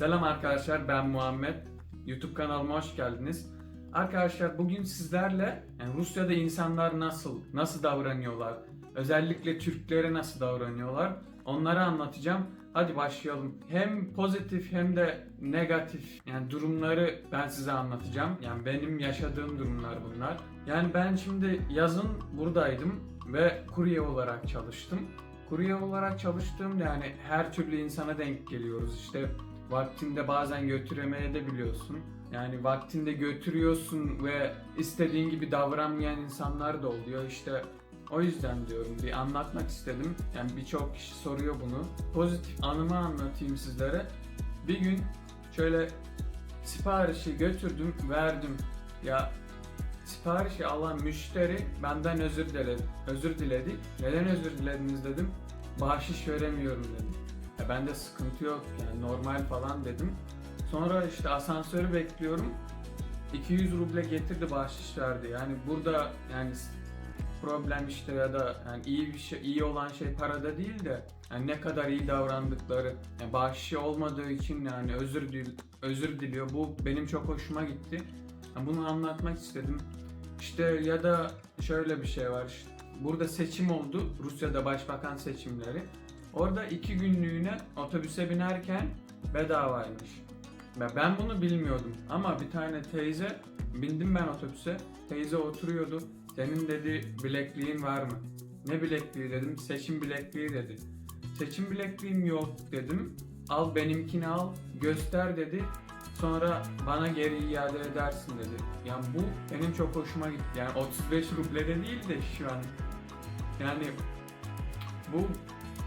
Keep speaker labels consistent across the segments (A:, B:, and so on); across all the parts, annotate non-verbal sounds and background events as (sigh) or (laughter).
A: Selam arkadaşlar ben Muhammed. YouTube kanalıma hoş geldiniz. Arkadaşlar bugün sizlerle yani Rusya'da insanlar nasıl, nasıl davranıyorlar, özellikle Türklere nasıl davranıyorlar onları anlatacağım. Hadi başlayalım. Hem pozitif hem de negatif yani durumları ben size anlatacağım. Yani benim yaşadığım durumlar bunlar. Yani ben şimdi yazın buradaydım ve kurye olarak çalıştım. Kurye olarak çalıştığımda yani her türlü insana denk geliyoruz. İşte vaktinde bazen götüremeye de biliyorsun. Yani vaktinde götürüyorsun ve istediğin gibi davranmayan insanlar da oluyor. İşte o yüzden diyorum bir anlatmak istedim. Yani birçok kişi soruyor bunu. Pozitif anımı anlatayım sizlere. Bir gün şöyle siparişi götürdüm, verdim. Ya siparişi alan müşteri benden özür diledi. Özür diledi. Neden özür dilediniz dedim. Bahşiş veremiyorum dedi. Ya bende sıkıntı yok yani normal falan dedim. Sonra işte asansörü bekliyorum. 200 ruble getirdi bahşiş verdi. Yani burada yani problem işte ya da yani iyi bir şey iyi olan şey parada değil de yani ne kadar iyi davrandıkları yani bahşişi olmadığı için yani özür dil, özür diliyor. Bu benim çok hoşuma gitti. Yani bunu anlatmak istedim. İşte ya da şöyle bir şey var. işte. Burada seçim oldu. Rusya'da başbakan seçimleri. Orada iki günlüğüne otobüse binerken bedavaymış. Ben- bunu bilmiyordum ama bir tane teyze bindim ben otobüse. Teyze oturuyordu. Senin dedi bilekliğin var mı? Ne bilekliği dedim. Seçim bilekliği dedi. Seçim bilekliğim yok dedim. Al benimkini al göster dedi. Sonra bana geri iade edersin dedi. Yani bu benim çok hoşuma gitti. Yani 35 rublede değil de şu an. Yani bu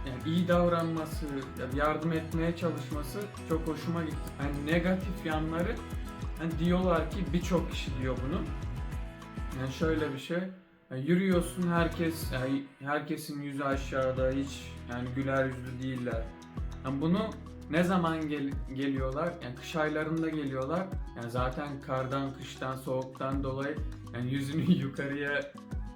A: yani iyi davranması, yani yardım etmeye çalışması çok hoşuma gitti. Yani negatif yanları hani diyorlar ki birçok kişi diyor bunu. Yani şöyle bir şey. yani yürüyorsun herkes yani herkesin yüzü aşağıda hiç yani güler yüzlü değiller. Yani bunu ne zaman gel- geliyorlar? Yani kış aylarında geliyorlar. Yani zaten kardan, kıştan, soğuktan dolayı yani yüzünü (laughs) yukarıya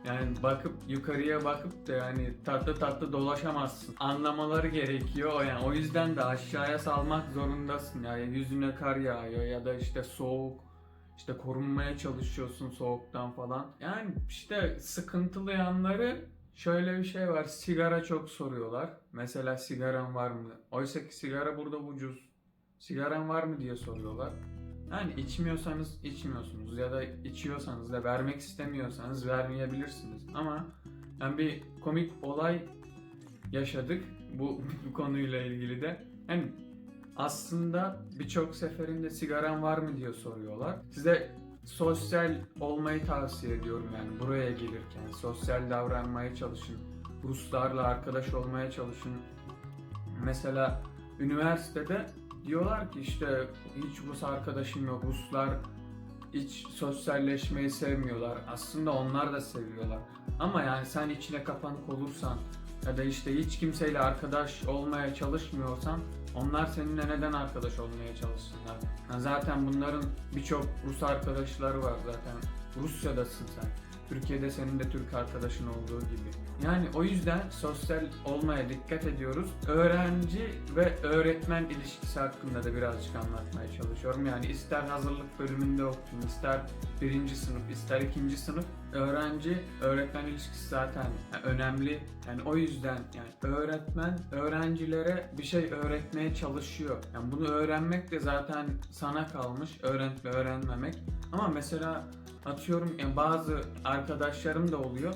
A: yani bakıp yukarıya bakıp da yani tatlı tatlı dolaşamazsın. Anlamaları gerekiyor. O Yani o yüzden de aşağıya salmak zorundasın. Yani yüzüne kar yağıyor ya da işte soğuk işte korunmaya çalışıyorsun soğuktan falan. Yani işte sıkıntılı yanları şöyle bir şey var. Sigara çok soruyorlar. Mesela sigaran var mı? Oysa ki sigara burada ucuz. Sigaran var mı diye soruyorlar. Yani içmiyorsanız içmiyorsunuz ya da içiyorsanız da vermek istemiyorsanız vermeyebilirsiniz. Ama yani bir komik olay yaşadık bu, (laughs) bu konuyla ilgili de. Yani aslında birçok seferinde sigaran var mı diye soruyorlar. Size sosyal olmayı tavsiye ediyorum yani buraya gelirken. Sosyal davranmaya çalışın. Ruslarla arkadaş olmaya çalışın. Mesela üniversitede diyorlar ki işte hiç Rus arkadaşım yok. Ruslar hiç sosyalleşmeyi sevmiyorlar. Aslında onlar da seviyorlar. Ama yani sen içine kapanık olursan ya da işte hiç kimseyle arkadaş olmaya çalışmıyorsan onlar seninle neden arkadaş olmaya çalışsınlar? Yani zaten bunların birçok Rus arkadaşları var zaten. Rusya'dasın sen. Türkiye'de senin de Türk arkadaşın olduğu gibi. Yani o yüzden sosyal olmaya dikkat ediyoruz. Öğrenci ve öğretmen ilişkisi hakkında da birazcık anlatmaya çalışıyorum. Yani ister hazırlık bölümünde okuyun, ister birinci sınıf, ister ikinci sınıf. Öğrenci, öğretmen ilişkisi zaten önemli. Yani o yüzden yani öğretmen öğrencilere bir şey öğretmeye çalışıyor. Yani bunu öğrenmek de zaten sana kalmış. Öğrenip ve öğrenmemek. Ama mesela atıyorum yani bazı arkadaşlarım da oluyor.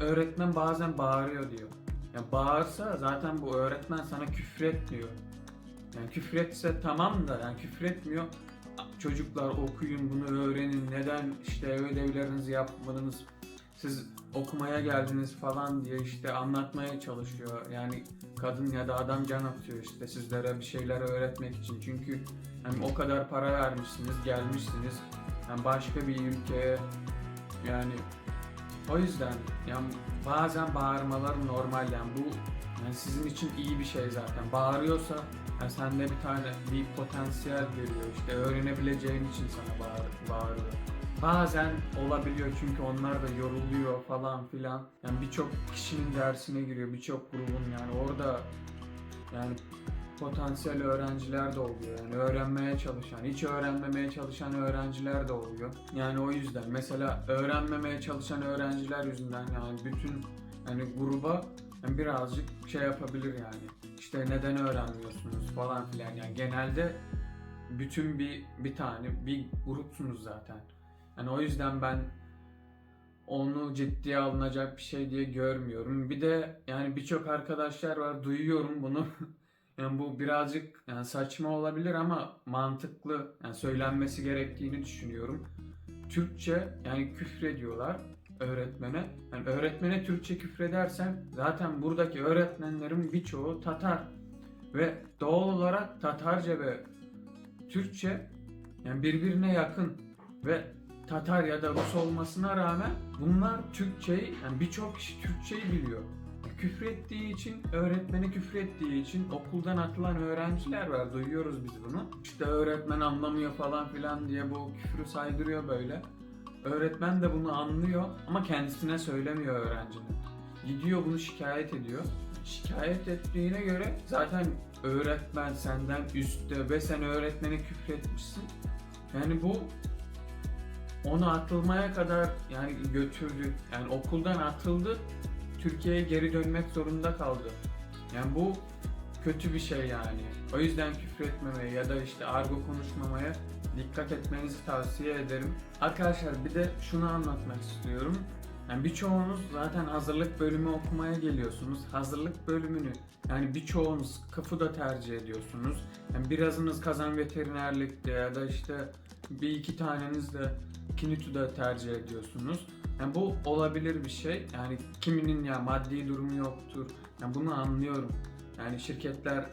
A: Öğretmen bazen bağırıyor diyor. Yani bağırsa zaten bu öğretmen sana küfretmiyor. Yani küfretse tamam da yani küfretmiyor. Çocuklar okuyun bunu öğrenin. Neden işte ödevlerinizi yapmadınız? Siz okumaya geldiniz falan diye işte anlatmaya çalışıyor. Yani kadın ya da adam can atıyor işte sizlere bir şeyler öğretmek için. Çünkü yani o kadar para vermişsiniz, gelmişsiniz. Yani başka bir ülkeye yani o yüzden yani bazen bağırmalar normal yani bu yani sizin için iyi bir şey zaten. Bağırıyorsa yani sende bir tane bir potansiyel geliyor işte öğrenebileceğin için sana bağır, bağırıyor. Bazen olabiliyor çünkü onlar da yoruluyor falan filan. Yani birçok kişinin dersine giriyor, birçok grubun yani orada yani potansiyel öğrenciler de oluyor. Yani öğrenmeye çalışan, hiç öğrenmemeye çalışan öğrenciler de oluyor. Yani o yüzden mesela öğrenmemeye çalışan öğrenciler yüzünden yani bütün yani gruba yani birazcık şey yapabilir yani. İşte neden öğrenmiyorsunuz falan filan yani genelde bütün bir bir tane bir grupsunuz zaten. Yani o yüzden ben onu ciddiye alınacak bir şey diye görmüyorum. Bir de yani birçok arkadaşlar var duyuyorum bunu. (laughs) yani bu birazcık yani saçma olabilir ama mantıklı yani söylenmesi gerektiğini düşünüyorum. Türkçe yani küfrediyorlar öğretmene. Yani öğretmene Türkçe küfredersen zaten buradaki öğretmenlerin birçoğu Tatar ve doğal olarak Tatarca ve Türkçe yani birbirine yakın ve Tatar ya da Rus olmasına rağmen bunlar Türkçeyi yani birçok kişi Türkçeyi biliyor. Küfrettiği için, öğretmeni küfrettiği için okuldan atılan öğrenciler var. Duyuyoruz biz bunu. İşte öğretmen anlamıyor falan filan diye bu küfrü saydırıyor böyle. Öğretmen de bunu anlıyor ama kendisine söylemiyor öğrencinin. Gidiyor bunu şikayet ediyor. Şikayet ettiğine göre zaten öğretmen senden üstte ve sen öğretmene küfretmişsin. Yani bu onu atılmaya kadar yani götürdü. Yani okuldan atıldı. Türkiye'ye geri dönmek zorunda kaldı. Yani bu kötü bir şey yani. O yüzden küfür etmemeye ya da işte argo konuşmamaya dikkat etmenizi tavsiye ederim. Arkadaşlar bir de şunu anlatmak istiyorum. Yani birçoğunuz zaten hazırlık bölümü okumaya geliyorsunuz. Hazırlık bölümünü yani birçoğunuz kapıda tercih ediyorsunuz. Yani birazınız kazan veterinerlikte ya da işte bir iki taneniz de Kinitu'da tercih ediyorsunuz. Yani bu olabilir bir şey. Yani kiminin ya maddi durumu yoktur. Yani bunu anlıyorum. Yani şirketler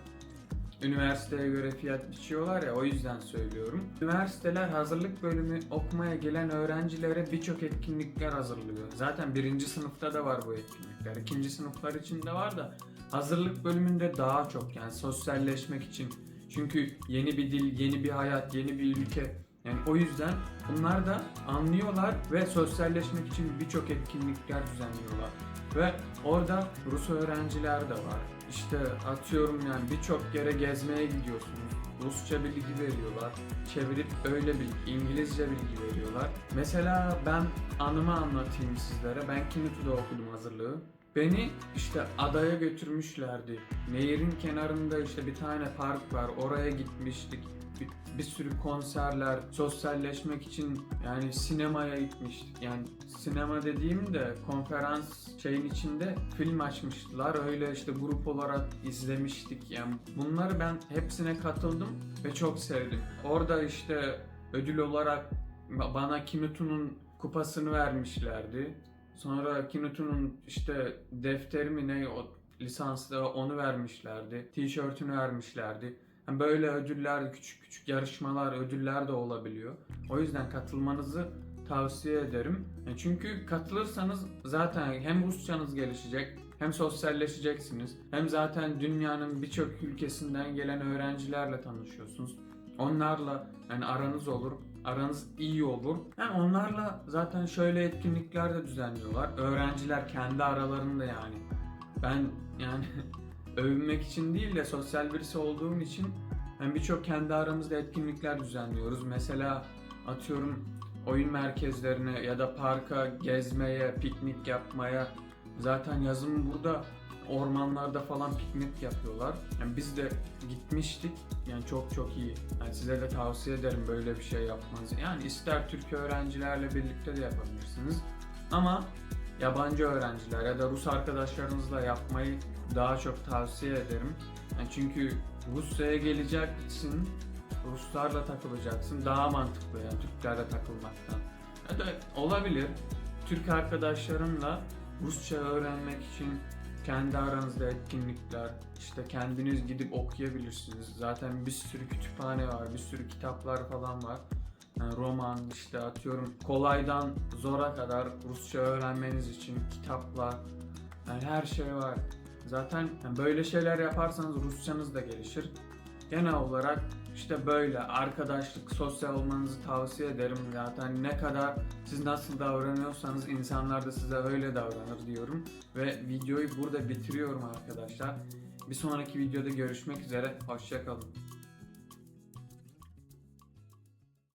A: üniversiteye göre fiyat biçiyorlar ya o yüzden söylüyorum. Üniversiteler hazırlık bölümü okumaya gelen öğrencilere birçok etkinlikler hazırlıyor. Zaten birinci sınıfta da var bu etkinlikler. ikinci sınıflar için de var da hazırlık bölümünde daha çok yani sosyalleşmek için. Çünkü yeni bir dil, yeni bir hayat, yeni bir ülke. Yani o yüzden bunlar da anlıyorlar ve sosyalleşmek için birçok etkinlikler düzenliyorlar. Ve orada Rus öğrenciler de var. İşte atıyorum yani birçok yere gezmeye gidiyorsunuz. Rusça bilgi veriyorlar. Çevirip öyle bilgi, İngilizce bilgi veriyorlar. Mesela ben anımı anlatayım sizlere. Ben Kinitu'da okudum hazırlığı. Beni işte adaya götürmüşlerdi. Nehirin kenarında işte bir tane park var. Oraya gitmiştik. Bir, bir sürü konserler, sosyalleşmek için yani sinemaya gitmiştik. Yani sinema dediğim de konferans şeyin içinde film açmışlar. Öyle işte grup olarak izlemiştik. Yani bunları ben hepsine katıldım ve çok sevdim. Orada işte ödül olarak bana Kinutu'nun kupasını vermişlerdi. Sonra Kinutu'nun işte defteri mi ne o lisanslı onu vermişlerdi. Tişörtünü vermişlerdi. Böyle ödüller, küçük küçük yarışmalar, ödüller de olabiliyor. O yüzden katılmanızı tavsiye ederim. Çünkü katılırsanız zaten hem Rusçanız gelişecek, hem sosyalleşeceksiniz, hem zaten dünyanın birçok ülkesinden gelen öğrencilerle tanışıyorsunuz. Onlarla yani aranız olur, aranız iyi olur. Yani onlarla zaten şöyle etkinlikler de düzenliyorlar. Öğrenciler kendi aralarında yani. Ben yani (laughs) övünmek için değil de sosyal birisi olduğum için yani birçok kendi aramızda etkinlikler düzenliyoruz. Mesela atıyorum oyun merkezlerine ya da parka gezmeye, piknik yapmaya zaten yazın burada ormanlarda falan piknik yapıyorlar. Yani biz de gitmiştik. Yani çok çok iyi. Yani size de tavsiye ederim böyle bir şey yapmanızı. Yani ister Türk öğrencilerle birlikte de yapabilirsiniz. Ama yabancı öğrenciler ya da Rus arkadaşlarınızla yapmayı daha çok tavsiye ederim. Yani çünkü Rusya'ya geleceksin, Ruslarla takılacaksın. Daha mantıklı yani Türklerle takılmaktan. Ya da olabilir. Türk arkadaşlarınla Rusça öğrenmek için kendi aranızda etkinlikler, işte kendiniz gidip okuyabilirsiniz. Zaten bir sürü kütüphane var, bir sürü kitaplar falan var. Roman, işte atıyorum kolaydan zora kadar Rusça öğrenmeniz için kitaplar, yani her şey var. Zaten böyle şeyler yaparsanız Rusçanız da gelişir. Genel olarak işte böyle arkadaşlık, sosyal olmanızı tavsiye ederim. Zaten ne kadar siz nasıl davranıyorsanız insanlar da size öyle davranır diyorum. Ve videoyu burada bitiriyorum arkadaşlar. Bir sonraki videoda görüşmek üzere. Hoşçakalın.